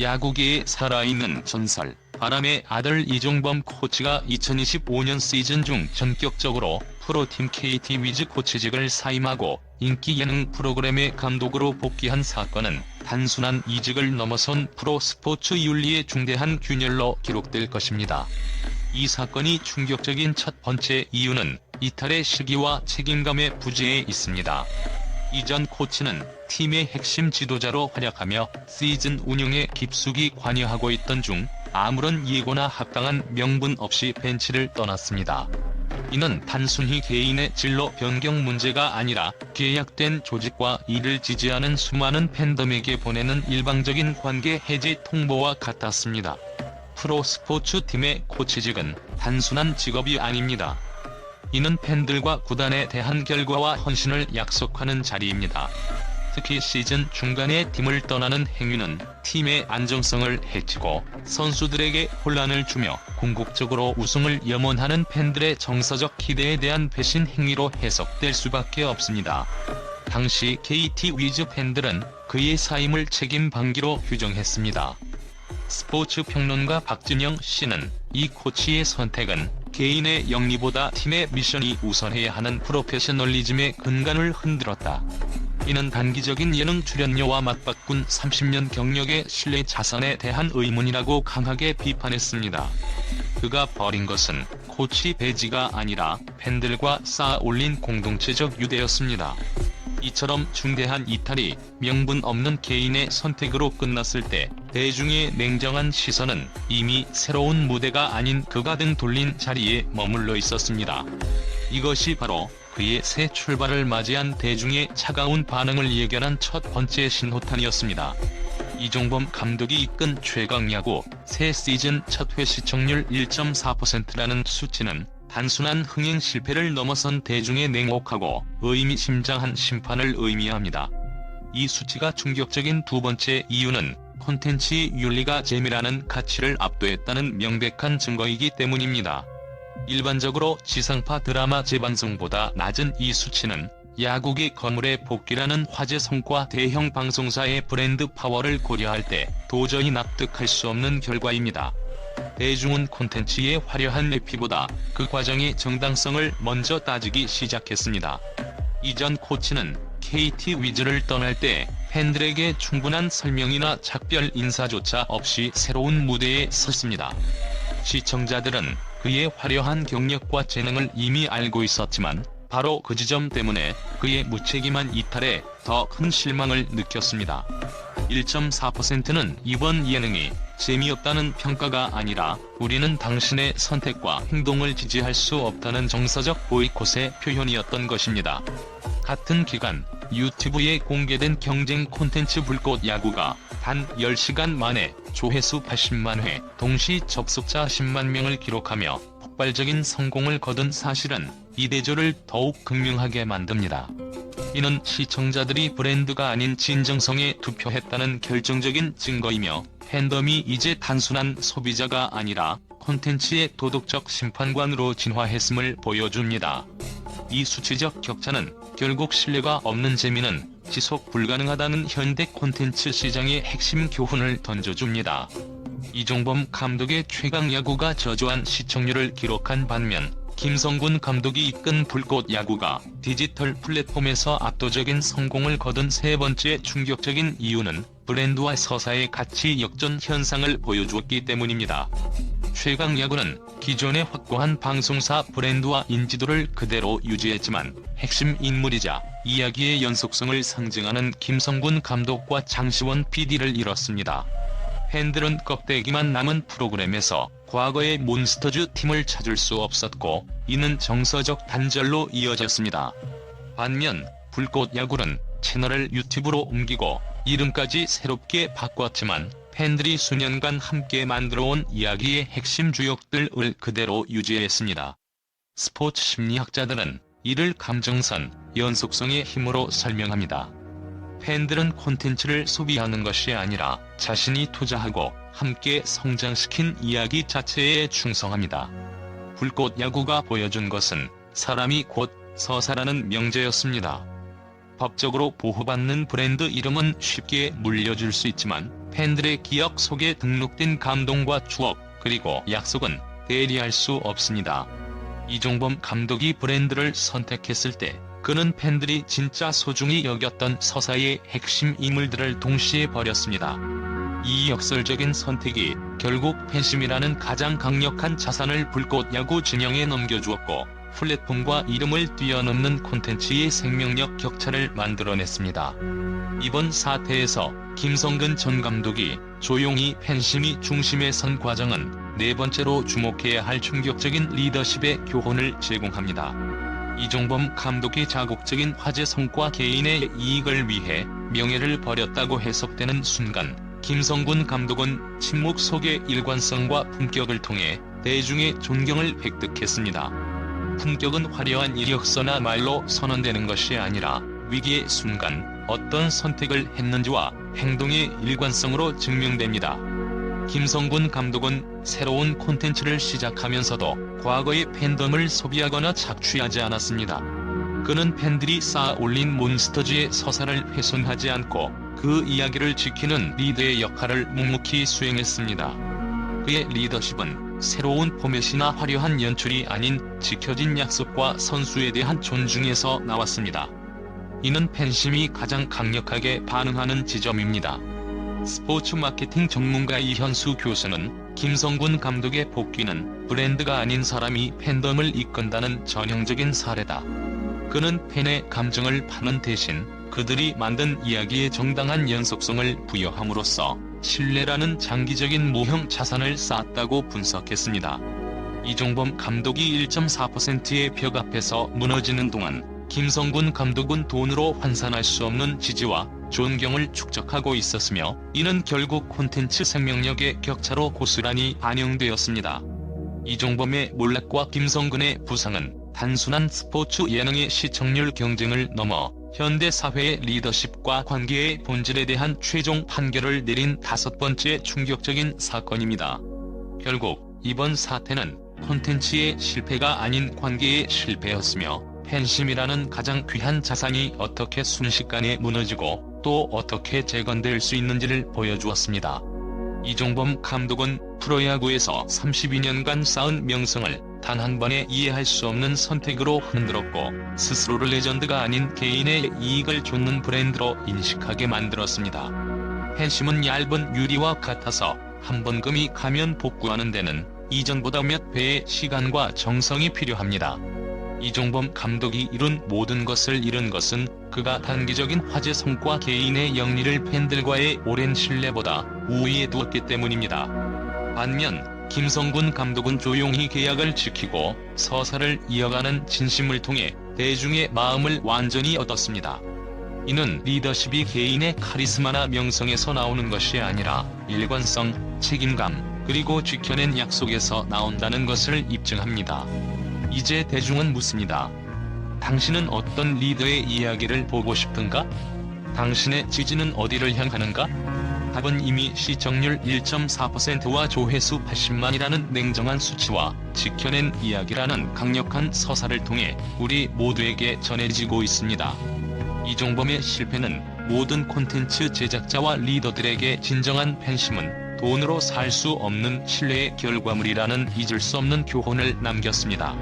야구계에 살아있는 전설, 바람의 아들 이종범 코치가 2025년 시즌 중 전격적으로 프로팀 KT 위즈 코치직을 사임하고 인기 예능 프로그램의 감독으로 복귀한 사건은 단순한 이직을 넘어선 프로 스포츠 윤리의 중대한 균열로 기록될 것입니다. 이 사건이 충격적인 첫 번째 이유는 이탈의 시기와 책임감의 부재에 있습니다. 이전 코치는 팀의 핵심 지도자로 활약하며 시즌 운영에 깊숙이 관여하고 있던 중 아무런 예고나 합당한 명분 없이 벤치를 떠났습니다. 이는 단순히 개인의 진로 변경 문제가 아니라 계약된 조직과 이를 지지하는 수많은 팬덤에게 보내는 일방적인 관계 해지 통보와 같았습니다. 프로 스포츠 팀의 코치직은 단순한 직업이 아닙니다. 이는 팬들과 구단에 대한 결과와 헌신을 약속하는 자리입니다. 특히 시즌 중간에 팀을 떠나는 행위는 팀의 안정성을 해치고 선수들에게 혼란을 주며 궁극적으로 우승을 염원하는 팬들의 정서적 기대에 대한 배신 행위로 해석될 수밖에 없습니다. 당시 KT 위즈 팬들은 그의 사임을 책임 방기로 규정했습니다. 스포츠 평론가 박진영 씨는 이 코치의 선택은 개인의 영리보다 팀의 미션이 우선해야 하는 프로페셔널리즘의 근간을 흔들었다. 이는 단기적인 예능 출연료와 맞바꾼 30년 경력의 신뢰 자산에 대한 의문이라고 강하게 비판했습니다. 그가 벌인 것은 코치 배지가 아니라 팬들과 쌓아 올린 공동체적 유대였습니다. 이처럼 중대한 이탈이 명분 없는 개인의 선택으로 끝났을 때 대중의 냉정한 시선은 이미 새로운 무대가 아닌 그가 등 돌린 자리에 머물러 있었습니다. 이것이 바로 그의 새 출발을 맞이한 대중의 차가운 반응을 예견한 첫 번째 신호탄이었습니다. 이종범 감독이 이끈 최강야구 새 시즌 첫 회 시청률 1.4%라는 수치는 단순한 흥행 실패를 넘어선 대중의 냉혹하고 의미심장한 심판을 의미합니다. 이 수치가 충격적인 두 번째 이유는 콘텐츠 윤리가 재미라는 가치를 압도했다는 명백한 증거이기 때문입니다. 일반적으로 지상파 드라마 재방송보다 낮은 이 수치는 야구기 거물의 복귀라는 화제 성과 대형 방송사의 브랜드 파워를 고려할 때 도저히 납득할 수 없는 결과입니다. 대중은 콘텐츠의 화려한 내피보다 그 과정의 정당성을 먼저 따지기 시작했습니다. 이전 코치는 KT 위즈를 떠날 때 팬들에게 충분한 설명이나 작별 인사조차 없이 새로운 무대에 섰습니다. 시청자들은 그의 화려한 경력과 재능을 이미 알고 있었지만 바로 그 지점 때문에 그의 무책임한 이탈에 더 큰 실망을 느꼈습니다. 1.4%는 이번 예능이 재미없다는 평가가 아니라 우리는 당신의 선택과 행동을 지지할 수 없다는 정서적 보이콧의 표현이었던 것입니다. 같은 기간 유튜브에 공개된 경쟁 콘텐츠 불꽃 야구가 단 10시간 만에 조회수 80만 회, 동시 접속자 10만 명을 기록하며 폭발적인 성공을 거둔 사실은 이 대조를 더욱 극명하게 만듭니다. 이는 시청자들이 브랜드가 아닌 진정성에 투표했다는 결정적인 증거이며 팬덤이 이제 단순한 소비자가 아니라 콘텐츠의 도덕적 심판관으로 진화했음을 보여줍니다. 이 수치적 격차는 결국 신뢰가 없는 재미는 지속 불가능하다는 현대 콘텐츠 시장의 핵심 교훈을 던져줍니다. 이종범 감독의 최강 야구가 저조한 시청률을 기록한 반면 김성군 감독이 이끈 불꽃 야구가 디지털 플랫폼에서 압도적인 성공을 거둔 세 번째 충격적인 이유는 브랜드와 서사의 가치 역전 현상을 보여주었기 때문입니다. 최강 야구는 기존의 확고한 방송사 브랜드와 인지도를 그대로 유지했지만 핵심 인물이자 이야기의 연속성을 상징하는 김성군 감독과 장시원 PD를 잃었습니다. 팬들은 껍데기만 남은 프로그램에서 과거의 몬스터즈 팀을 찾을 수 없었고 이는 정서적 단절로 이어졌습니다. 반면 불꽃 야구는 채널을 유튜브로 옮기고 이름까지 새롭게 바꿨지만 팬들이 수년간 함께 만들어온 이야기의 핵심 주역들을 그대로 유지했습니다. 스포츠 심리학자들은 이를 감정선, 연속성의 힘으로 설명합니다. 팬들은 콘텐츠를 소비하는 것이 아니라 자신이 투자하고 함께 성장시킨 이야기 자체에 충성합니다. 불꽃 야구가 보여준 것은 사람이 곧 서사라는 명제였습니다. 법적으로 보호받는 브랜드 이름은 쉽게 물려줄 수 있지만 팬들의 기억 속에 등록된 감동과 추억, 그리고 약속은 대리할 수 없습니다. 이종범 감독이 브랜드를 선택했을 때 그는 팬들이 진짜 소중히 여겼던 서사의 핵심 인물들을 동시에 버렸습니다. 이 역설적인 선택이 결국 팬심이라는 가장 강력한 자산을 불꽃 야구 진영에 넘겨주었고 플랫폼과 이름을 뛰어넘는 콘텐츠의 생명력 격차를 만들어냈습니다. 이번 사태에서 김성근 전 감독이 조용히 팬심이 중심에 선 과정은 네 번째로 주목해야 할 충격적인 리더십의 교훈을 제공합니다. 이종범 감독이 자국적인 화제 성과 개인의 이익을 위해 명예를 버렸다고 해석되는 순간 김성군 감독은 침묵 속의 일관성과 품격을 통해 대중의 존경을 획득했습니다. 품격은 화려한 이력서나 말로 선언되는 것이 아니라 위기의 순간 어떤 선택을 했는지와 행동의 일관성으로 증명됩니다. 김성군 감독은 새로운 콘텐츠를 시작하면서도 과거의 팬덤을 소비하거나 착취하지 않았습니다. 그는 팬들이 쌓아 올린 몬스터즈의 서사를 훼손하지 않고 그 이야기를 지키는 리더의 역할을 묵묵히 수행했습니다. 그의 리더십은 새로운 포맷이나 화려한 연출이 아닌 지켜진 약속과 선수에 대한 존중에서 나왔습니다. 이는 팬심이 가장 강력하게 반응하는 지점입니다. 스포츠 마케팅 전문가 이현수 교수는 김성군 감독의 복귀는 브랜드가 아닌 사람이 팬덤을 이끈다는 전형적인 사례다. 그는 팬의 감정을 파는 대신 그들이 만든 이야기의 정당한 연속성을 부여함으로써 신뢰라는 장기적인 모형 자산을 쌓았다고 분석했습니다. 이종범 감독이 1.4%의 벽 앞에서 무너지는 동안 김성군 감독은 돈으로 환산할 수 없는 지지와 존경을 축적하고 있었으며 이는 결국 콘텐츠 생명력의 격차로 고스란히 반영되었습니다. 이종범의 몰락과 김성근의 부상은 단순한 스포츠 예능의 시청률 경쟁을 넘어 현대 사회의 리더십과 관계의 본질에 대한 최종 판결을 내린 다섯 번째 충격적인 사건입니다. 결국 이번 사태는 콘텐츠의 실패가 아닌 관계의 실패였으며 팬심이라는 가장 귀한 자산이 어떻게 순식간에 무너지고 또 어떻게 재건될 수 있는지를 보여주었습니다. 이종범 감독은 프로야구에서 32년간 쌓은 명성을 단 한 번에 이해할 수 없는 선택으로 흔들었고 스스로를 레전드가 아닌 개인의 이익을 쫓는 브랜드로 인식하게 만들었습니다. 팬심은 얇은 유리와 같아서 한 번 금이 가면 복구하는 데는 이전보다 몇 배의 시간과 정성이 필요합니다. 이종범 감독이 이룬 모든 것을 잃은 것은 그가 단기적인 화제 성과 개인의 영리를 팬들과의 오랜 신뢰보다 우위에 두었기 때문입니다. 반면 김성군 감독은 조용히 계약을 지키고 서사를 이어가는 진심을 통해 대중의 마음을 완전히 얻었습니다. 이는 리더십이 개인의 카리스마나 명성에서 나오는 것이 아니라 일관성, 책임감, 그리고 지켜낸 약속에서 나온다는 것을 입증합니다. 이제 대중은 묻습니다. 당신은 어떤 리더의 이야기를 보고 싶은가? 당신의 지지는 어디를 향하는가? 답은 이미 시청률 1.4%와 조회수 80만이라는 냉정한 수치와 지켜낸 이야기라는 강력한 서사를 통해 우리 모두에게 전해지고 있습니다. 이종범의 실패는 모든 콘텐츠 제작자와 리더들에게 진정한 팬심은 돈으로 살 수 없는 신뢰의 결과물이라는 잊을 수 없는 교훈을 남겼습니다.